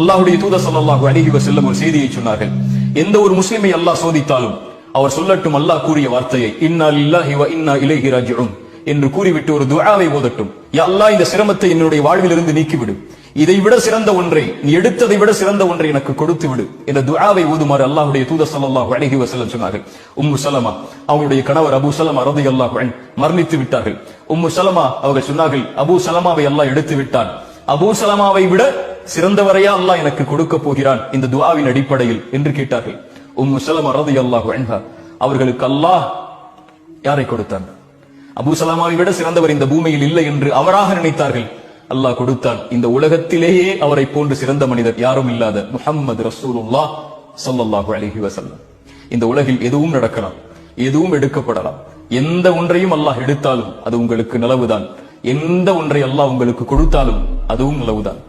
அல்லாஹுடைய தூத சல்லாஹு அலிஹி வசல்லம் ஒரு செய்தியை சொன்னார்கள். எந்த ஒரு முஸ்லிமை அல்லாஹ் சோதித்தாலும் அவர் சொல்லட்டும் அல்லாஹ் கூறிய வார்த்தையை இன்னா இல்லாஹி வ இன்னா இலைஹி ராஜிஊன் என்று கூறிவிட்டு ஒரு துஆவை ஓதட்டும். யா அல்லாஹ் இந்த சிரமத்தை என்னுடைய வாழ்விலிருந்து நீக்கிவிடு. இதை விட சிறந்த ஒன்றை நீ எடுத்ததை விட சிறந்த ஒன்றை எனக்கு கொடுத்து விடு என்ற துஆவை ஓதுமாறு அல்லாஹ்வுடைய தூதர் ஸல்லல்லாஹு அலைஹி வஸல்லம் சொன்னார்கள். உம்மு சலமா அவங்களுடைய கணவர் அபூ சலமா ரலியல்லாஹு அல்லாஹ் மரணித்து விட்டார்கள். உம்மு சலமா அவர்கள் சொன்னார்கள் அபூ சலமாவை அல்லாஹ் எடுத்து விட்டான். அபூ சலமாவை விட சிறந்தவரையா அல்லாஹ் எனக்கு கொடுக்க போகிறான் இந்த துவாவின் அடிப்படையில் என்று கேட்டார்கள். உம் சலமா ரலியல்லாஹு அல்லாஹ் அவர்களுக்கு அல்லாஹ் யாரை கொடுத்தான்? அபு சலாமாவை விட சிறந்தவர் இந்த பூமியில் இல்லை என்று அவராக நினைத்தார்கள். அல்லாஹ் கொடுத்தான். இந்த உலகத்திலேயே அவரை போன்று சிறந்த மனிதர் யாரும் இல்லாத முஹம்மது ரசூலுல்லா சல்லாஹூ அலஹி வசல்லம் இந்த உலகில் எதுவும் நடக்கலாம் எதுவும் எடுக்கப்படலாம். எந்த ஒன்றையும் அல்லாஹ் எடுத்தாலும் அது உங்களுக்கு நிலவுதான். எந்த ஒன்றை அல்லாஹ் உங்களுக்கு கொடுத்தாலும் அதுவும் நிலவுதான்.